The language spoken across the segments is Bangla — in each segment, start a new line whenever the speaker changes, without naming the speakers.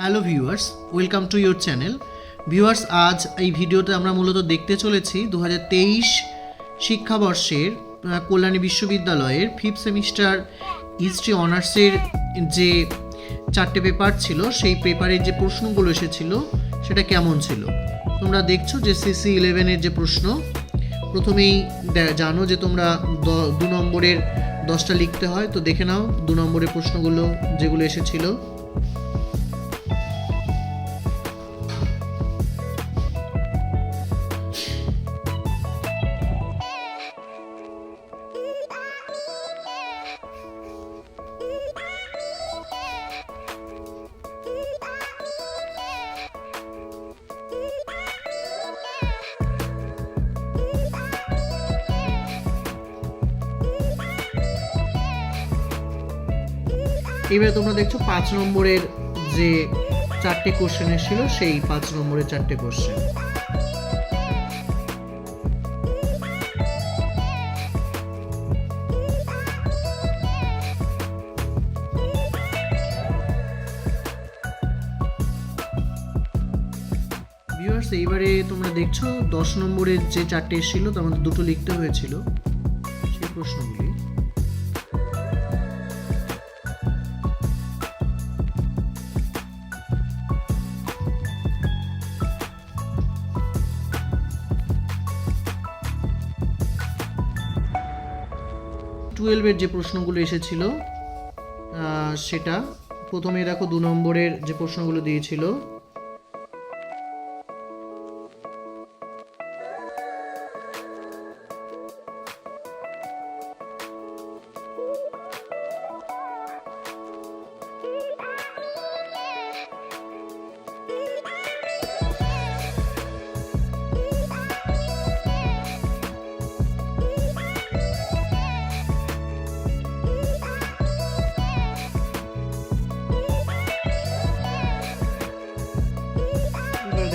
Hello viewers, welcome to your channel. Viewers, আজ এই ভিডিওতে আমরা মূলত দেখতে চলেছি দু হাজার তেইশ শিক্ষাবর্ষের কল্যাণী বিশ্ববিদ্যালয়ের ফিফথ সেমিস্টার হিস্ট্রি অনার্সের যে চারটে পেপার ছিল, সেই পেপারের যে প্রশ্নগুলো এসেছিল, সেটা কেমন ছিল? তোমরা দেখছ যে সিসি ইলেভেনের যে প্রশ্ন, প্রথমেই জানো যে তোমরা দ- দু নম্বরের দশটা লিখতে হয়, তো দেখে নাও দু নম্বরের প্রশ্নগুলো যেগুলো এসেছিল। এবারে তোমরা দেখছ পাঁচ নম্বরের যে চারটে কোশ্চেন ছিল সেই পাঁচ নম্বরের চারটে কোশ্চেন এইবারে তোমরা দেখছ দশ নম্বরের যে চারটে এসেছিল, তার মধ্যে দুটো লিখতে হয়েছিল। সেই প্রশ্নগুলি। টুয়েলভের যে প্রশ্নগুলো এসেছিল সেটা প্রথমে দেখো দু নম্বরের যে প্রশ্নগুলো দিয়েছিল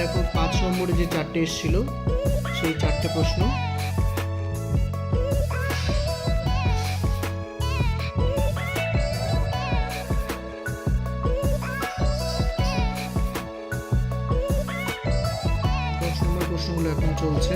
দেখো পাঁচ নম্বরে যে চারটে এসেছিল সেই চারটে প্রশ্ন। প্রশ্নগুলো এখন চলছে।